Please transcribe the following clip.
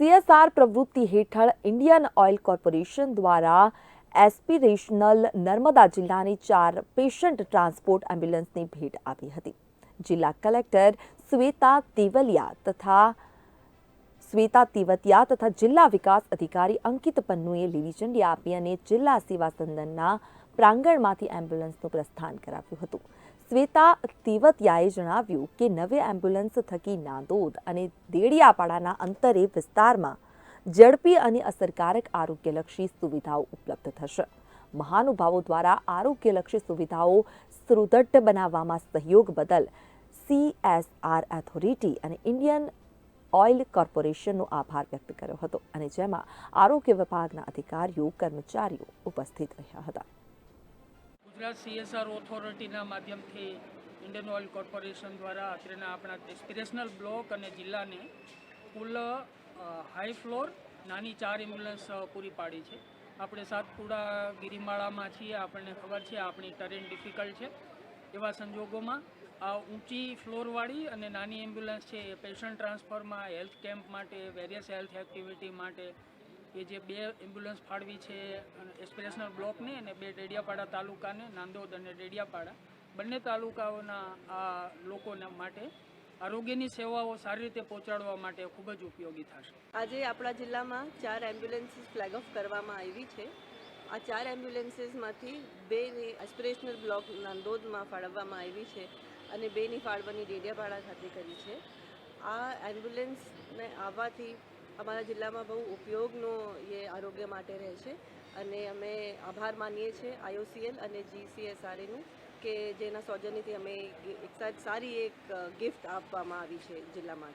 CSR પ્રવૃત્તિ હેઠળ Indian Oil Corporation દ્વારા એસ્પિરેશનલ નર્મદા જિલ્લાની ચાર પેશન્ટ ટ્રાન્સપોર્ટ એમ્બ્યુલન્સની ભેટ આપી હતી. જિલ્લા કલેક્ટર શ્વેતા તેવલિયા તથા શ્વેતા તિવતિયા તથા જિલ્લા વિકાસ અધિકારી અંકિત પન્નુએ લીલી ઝંડી આપી અને જિલ્લા સેવા સદનના પ્રાંગણમાંથી એમ્બ્યુલન્સનું પ્રસ્થાન કરાવ્યું હતું. શ્વેતા તેવતિયાએ જણાવ્યું કે નવી એમ્બ્યુલન્સ થકી નાંદોદ અને દેડિયાપાડાના અંતરે વિસ્તારમાં ઝડપી અને અસરકારક આરોગ્યલક્ષી સુવિધાઓ ઉપલબ્ધ થશે. મહાનુભાવો દ્વારા આરોગ્યલક્ષી સુવિધાઓ સુદૃઢ બનાવવામાં સહયોગ બદલ સીએસઆર એથોરિટી અને ઇન્ડિયન ઓઇલ કોર્પોરેશનનો આભાર વ્યક્ત કર્યો હતો અને જેમાં આરોગ્ય વિભાગના અધિકારીઓ, કર્મચારીઓ ઉપસ્થિત રહ્યા હતા. ગુજરાત સીએસઆર ઓથોરિટીના માધ્યમથી ઇન્ડિયન ઓઇલ કોર્પોરેશન દ્વારા અત્રેના આપણા એસ્પિરેશનલ બ્લોક અને જિલ્લાને કુલ હાઈ ફ્લોર નાની ચાર એમ્બ્યુલન્સ પૂરી પાડી છે. આપણે સાતપુડા ગિરિમાળામાં છીએ, આપણને ખબર છે, આપણી ટરેન ડિફિકલ્ટ છે. એવા સંજોગોમાં આ ઊંચી ફ્લોરવાળી અને નાની એમ્બ્યુલન્સ છે એ પેશન્ટ ટ્રાન્સફરમાં હેલ્થ કેમ્પ માટે વેરિયસ હેલ્થ એક્ટિવિટી માટે એ જે બે એમ્બ્યુલન્સ ફાળવી છે એસ્પિરેશનલ બ્લોકને અને બે ડેડિયાપાડા તાલુકાને, નાંદોદ અને ડેડિયાપાડા. બંને તાલુકાઓના આ લોકોના માટે આરોગ્યની સેવાઓ સારી રીતે પહોંચાડવા માટે ખૂબ જ ઉપયોગી થશે. આજે આપણા જિલ્લામાં ચાર એમ્બ્યુલન્સીસ ફ્લેગ ઓફ કરવામાં આવી છે. આ ચાર એમ્બ્યુલન્સીસમાંથી બેની એસ્પિરેશનલ બ્લોક નાંદોદમાં ફાળવવામાં આવી છે અને બેની ફાળવાની ડેડિયાપાડા ખાતે કરી છે. આ એમ્બ્યુલન્સને આવવાથી અમારા જિલ્લામાં બહુ ઉપયોગનો એ આરોગ્ય માટે રહે છે. અને અમે આભાર માનીએ છીએ આઈઓસીએલ અને જીસીએસઆરએનું કે જેના સૌજન્યથી અમે એક સારી એક ગિફ્ટ આપવામાં આવી છે જિલ્લામાં